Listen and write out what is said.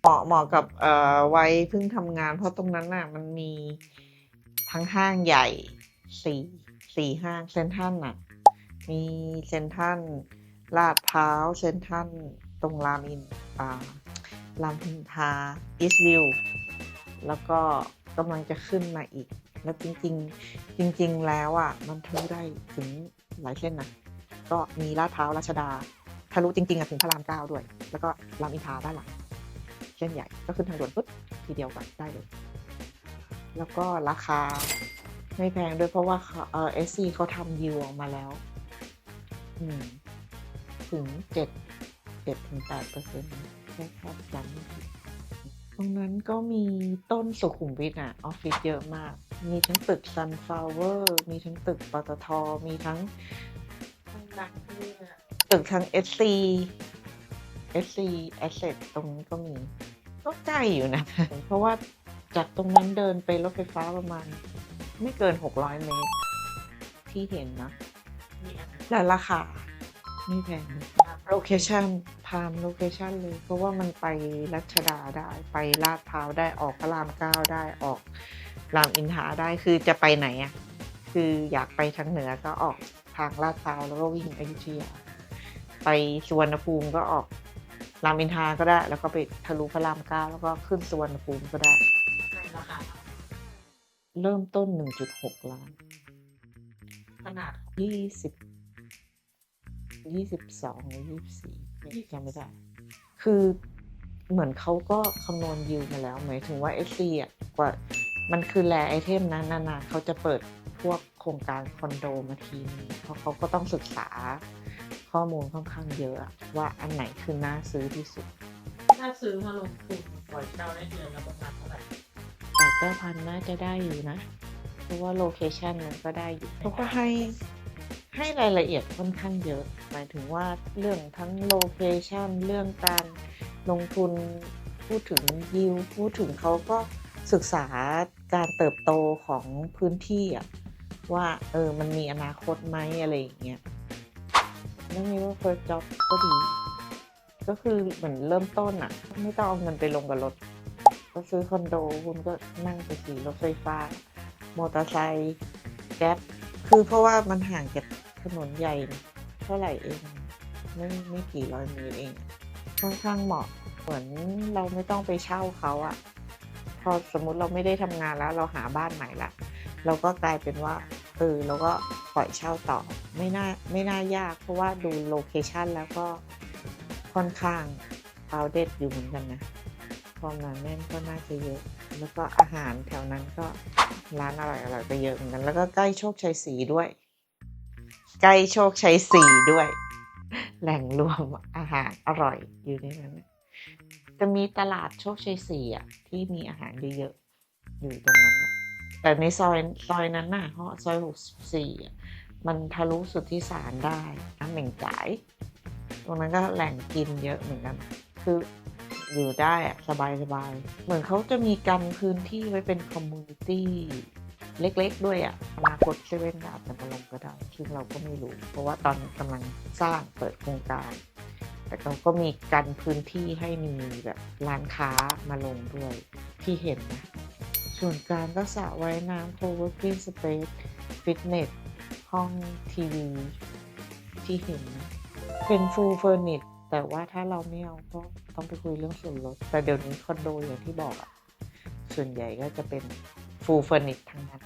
เหมาะเหมาะกับเอ่อวัยเพิ่งทำงาน เพราะตรงนั้นน่ะ มันมีทั้งห้างใหญ่สี่สี่ห้างเซนทัลน่ะ มีเซนทัลลาดพร้าวเซนทัลตรงรามอินอ่ารามอินทาอีสต์วิวแล้วก็กำลังจะขึ้นมาอีก แล้วจริง ๆ จริง ๆ แล้วอะมันทะลุได้ถึงหลายเส้นนะก็มีลาดพร้าวรัชดา ทะลุจริงๆอะถึงพระรามเก้าด้วย แล้วก็รามอินทราด้านหลังเส้นใหญ่ก็ขึ้นทางด่วนปุ๊บทีเดียวกันได้เลย แล้วก็ราคาไม่แพงด้วยเพราะว่าเขาเออซีเขาทำยิวออกมาแล้ว อืม ถึงเจ็ดเจ็ดถึงแปดเปอร์เซ็นต์แค่แค่จำไม่ผิดตรงนั้นก็มีต้นสุขุมวิทอะ ออฟฟิศเยอะมาก มีทั้งตึก Sunflower มีทั้งตึกปตท มีทั้ง ตึกทั้ง SC SC Asset ตรงนี้ก็มีก็ใกล้อยู่นะ เพราะว่าจากตรงนั้นเดินไปรถไฟฟ้าประมาณ ไม่เกิน 600 เมตร ที่เห็นนะและราคาไม่แพงโลเคชันพามโลเคชันเลย เพราะว่ามันไปรัชดาได้ ไปลาดพร้าวได้ออกพระรามเก้าได้ออกรามอินทราได้คือจะไปไหนอะ คืออยากไปทางเหนือก็ออกทางลาดพร้าวแล้วก็วิ่งอยุธยา ไปสุวรรณภูมิก็ออกรามอินทราก็ได้ แล้วก็ไปทะลุพระรามเก้าแล้วก็ขึ้นสุวรรณภูมิก็ได้เริ่มต้น 1.6 ล้าน ขนาด20 22หรือ24จำไม่ได้ คือเหมือนเขาก็คำนวณยิวมาแล้ว หมายถึงว่า SC อะกว่ามันคือแลไอเทมนะนานๆเขาจะเปิดพวกโครงการคอนโดมาทีนึงเพราะเขาก็ต้องศึกษา ข้อมูลค่อนข้างเยอะอะว่าอันไหนคือน่าซื้อที่สุด ถ้าซื้อมาลงทุนปล่อยเช่าได้เดือนละประมาณเท่าไหร่แต่เก้าพันน่าจะได้อยู่นะ เพราะว่าโลเคชันมันก็ได้อยู่เขาก็ให้ให้รายละเอียดค่อนข้างเยอะ หมายถึงว่าเรื่องทั้งโลเคชันเรื่องการลงทุนพูดถึงยิวพูดถึงเขาก็ศึกษาการเติบโตของพื้นที่อะว่าเออมันมีอนาคตไหมอะไรอย่างเงี้ย เรื่องนี้ว่า first job ก็ดี ก็คือเหมือนเริ่มต้นอะไม่ต้องเอาเงินไปลงกับรถ ก็ซื้อคอนโดคุณก็นั่งไปขี่รถไฟฟ้า มอเตอร์ไซค์แก๊ปคือเพราะว่ามันห่างจากถนนใหญ่เท่าไหร่เองไม่ไม่กี่ร้อยเมตรเอง ค่อนข้างเหมาะเหมือนเราไม่ต้องไปเช่าเขาอะพอสมมุติเราไม่ได้ทำงานแล้ว เราหาบ้านใหม่ละเราก็กลายเป็นว่า ออเราก็ปล่อยเช่าต่อไม่น่าไม่น่ายากเพราะว่าดูโลเคชันแล้วก็ค่อนข้างเอาเด็ดอยู่เหมือนกันนะความหนาแน่นก็น่าจะเยอะ แล้วก็อาหารแถวนั้นก็ร้านอร่อยอร่อยก็เยอะเหมือนกัน แล้วก็ใกล้โชคชัยศรีด้วย ใกล้โชคชัยศรีด้วย แหล่งรวมอาหารอร่อยอยู่ในนั้นจะมีตลาดโชคชัยศรีอะที่มีอาหารเยอะๆอยู่ตรงนั้น แต่ในซอยซอยนั้นน่ะเพราะซอยหกสี่มันทะลุสุดที่สารได้น้ำเหม่งจ่าย ตรงนั้นก็แหล่งกินเยอะเหมือนกันคืออยู่ได้อะสบายสบายๆเหมือนเขาจะมีกันพื้นที่ไว้เป็นคอมมูนิตี้เล็กๆ ด้วยอะอนาคตเซเว่นอาจจะมาลงก็ได้ ซึ่งเราก็ไม่รู้ เพราะว่าตอนกำลังสร้างเปิดโครงการ แต่เขาก็มีกันพื้นที่ให้มีแบบร้านค้ามาลงด้วยที่เห็นนะ ส่วนกลางก็สระว่ายน้ำ co-working space ฟิตเนสห้องทีวีที่เห็นนะเป็น full furnish แต่ว่าถ้าเราไม่เอาก็ต้องไปคุยเรื่องส่วนลด แต่เดี๋ยวนี้คอนโดอย่างที่บอกอะส่วนใหญ่ก็จะเป็น full furnish ทั้งนั้น